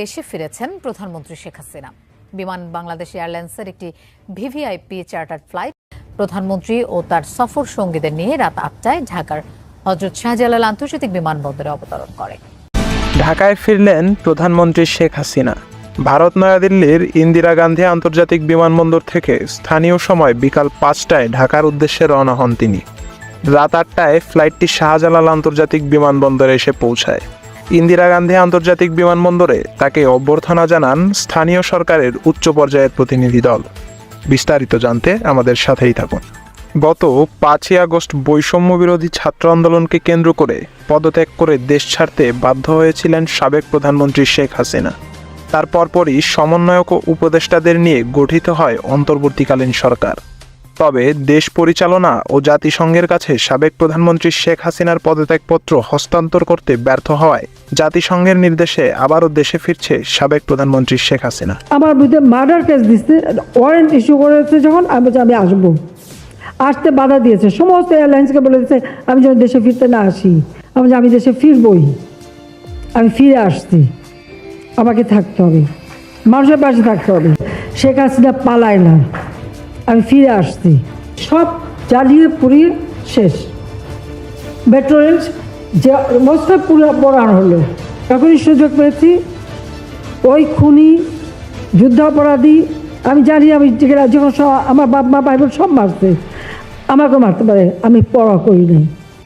দেশে ফিরেছেন প্রধানমন্ত্রী শেখ হাসিনা। বিমান বাংলাদেশ এয়ারলাইন্সের একটি ভিভিআইপি চার্টার ফ্লাইট প্রধানমন্ত্রী ও তার সফর সঙ্গীদের নিয়ে রাত আটটায় ঢাকার হজরত শাহজালাল আন্তর্জাতিক বিমানবন্দরে অবতরণ করে। ঢাকায় ফিরলেন প্রধানমন্ত্রী শেখ হাসিনা। ভারত নয়াদিল্লির ইন্দিরা গান্ধী আন্তর্জাতিক বিমানবন্দর থেকে স্থানীয় সময় বিকাল পাঁচটায় ঢাকার উদ্দেশ্যে রওনা হন তিনি। রাত আটটায় ফ্লাইটটি শাহজালাল আন্তর্জাতিক বিমানবন্দরে এসে পৌঁছায়। ইন্দিরা গান্ধী আন্তর্জাতিক বিমানবন্দরে তাকে অভ্যর্থনা জানান স্থানীয় সরকারের উচ্চ পর্যায়ের প্রতিনিধি দল। বিস্তারিত জানতে আমাদের সাথেই থাকুন। গত পাঁচই আগস্ট বৈষম্য বিরোধী ছাত্র আন্দোলনকে কেন্দ্র করে পদত্যাগ করে দেশ ছাড়তে বাধ্য হয়েছিলেন সাবেক প্রধানমন্ত্রী শেখ হাসিনা। তার পরপরই সমন্বয়ক ও উপদেষ্টাদের নিয়ে গঠিত হয় অন্তর্বর্তীকালীন সরকার। তবে দেশ পরিচালনা ও জাতিসংঘের কাছে সাবেক প্রধানমন্ত্রী শেখ হাসিনার পদত্যাগপত্র হস্তান্তর করতে ব্যর্থ হওয়ায় জাতিসংঘের নির্দেশে আবারও দেশে ফিরছে সাবেক প্রধানমন্ত্রী শেখ হাসিনা। আমার বিরুদ্ধে মার্ডার কেস দিচ্ছে ওয়ারেন্ট ইস্যু করেছে যখন, আমি আমি আসব। আসতে বাধা দিয়েছে, সমস্ত এয়ারলাইন্সকে বলে দিচ্ছে, আমি যেন দেশে ফিরতে না আসি। আমি আমি দেশে ফিরবই। আমি ফিরে আসছি। আমাকে থাকতে হবে। মানুষের পাশে থাকতে হবে। শেখ হাসিনা পালায় না। আমি ফিরে আসছি। সব জ্বালিয়ে পুড়িয়ে শেষ। মেট্রো রেল যে মস্ত পুরো পড়ানো হলো। তখনই সুযোগ পেয়েছি। ওই খুনি, যুদ্ধাপরাধী, আমি জানি আমি যেখানে আমার বাপ মা ভাই সব মারতে আমাকে মারতে পারে, আমি পড়া করি নাই।